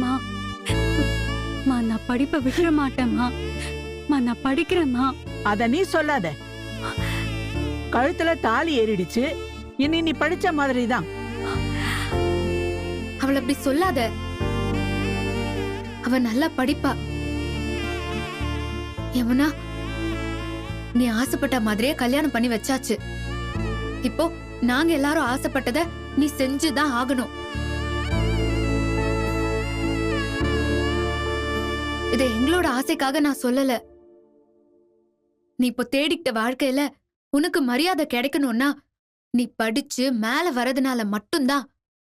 மா. மா நான் படிப்பை விட்டுற மாட்டேம்மா மா நான் படிக்கிறேம்மா அத நீ சொல்லாத. கழுத்துல தாலி ஏறிடுச்சு. இனி நீ படிச்ச மாதிரிதான். அவள அப்படி சொல்லாத. அவ நல்லா படிப்பா. எவனா நீ ஆசைப்பட்ட மாதிரியே கல்யாணம் பண்ணி வச்சாச்சு. இப்போ நாங்க எல்லாரும் ஆசைப்பட்டத நீ செஞ்சுதான் ஆகணும். இதை எங்களோட ஆசைக்காக நான் சொல்லல. நீ இப்போ தேடிக்கிட்ட வாழ்க்கையில உனக்கு மரியாதை கிடைக்கணும்னா நீ படிச்சு மேல வரதுனால மட்டும்தான்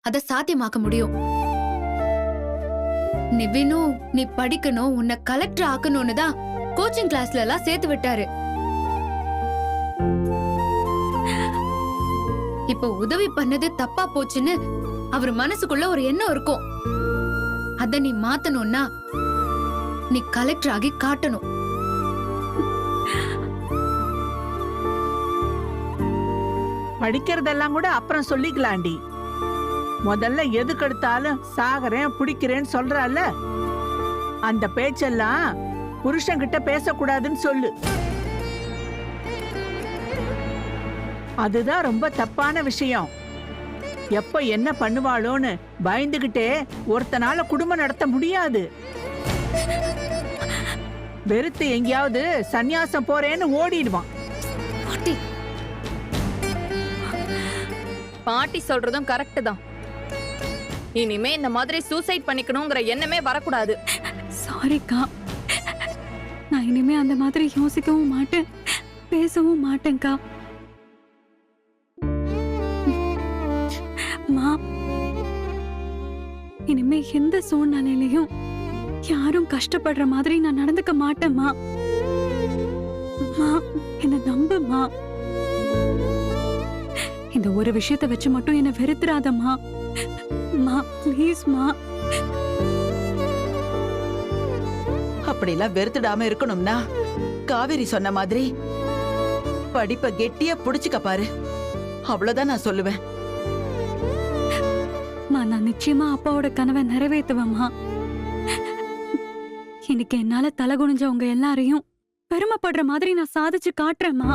அத சாத்தியமாக்க முடியும். நிவினும் நீ படிக்கணும் உன்னை கலெக்டர் ஆக்கணும்னு தான் கோச்சிங் கிளாஸ்ல எல்லாம் சேர்த்து விட்டாரு. இப்போ உதவி பண்ணது தப்பா போச்சுன்னு அவர் மனசுக்குள்ள ஒரு எண்ணம் இருக்கும். அத நீ மாத்தணும்னா நீ கலெக்டர் ஆகி காட்டணும். படிக்கிறதெல்லாம் கூட அப்புறம் சொல்லிக்கலாண்டி. முதல்ல எதுக்கு எடுத்தாலும் சாகறேன் பிடிக்கிறேன்னு சொல்றால அந்த பேச்செல்லாம் புருஷன்கிட்ட பேசக்கூடாதுன்னு சொல்லு. அதுதான் ரொம்ப தப்பான விஷயம். எப்ப என்ன பண்ணுவாளோன்னு பயந்துகிட்டே ஒருத்தனால குடும்பம் நடத்த முடியாது. வெறுத்து எங்கேயாவது சந்நியாசம் போறேன்னு ஓடிடுவான். பாட்டி. பாட்டி சொல்றதும் கரெக்ட் தான். இனிமே இந்த மாதிரி சூசைட் பண்ணிக்கணுங்கிற எண்ணமே வரக்கூடாது. சாரிக்கா நான் இனிமே அந்த மாதிரி யோசிக்கவும் மாட்டேன். பேசவும் மாட்டேன்க்கா. மா. இனிமே எந்த சூழ்நிலையிலையும் யாரும் கஷ்டப்படுற மாதிரி நான் நடந்துக்க மாட்டேம்மா. மா என்ன நம்புமா? இந்த ஒரு விஷயத்தை வச்சு மட்டும் என்ன வெறுத்துறாதம்மா. மா ப்ளீஸ்மா அப்படிலாம் வெறுத்துடாம இருக்கணும்னா காவேரி சொன்ன மாதிரி படிப்ப கெட்டியா புடிச்சுக்க பாரு. அவ்வளவுதான் நான் சொல்லுவேன். மா நான் நிச்சயமா அப்பாவோட கனவை நிறைவேத்துவேம்மா இன்னைக்கு என்னால தலை குனிஞ்சவங்க எல்லாரையும் பெருமைப்படுற மாதிரி நான் சாதிச்சு காட்டுறேம்மா.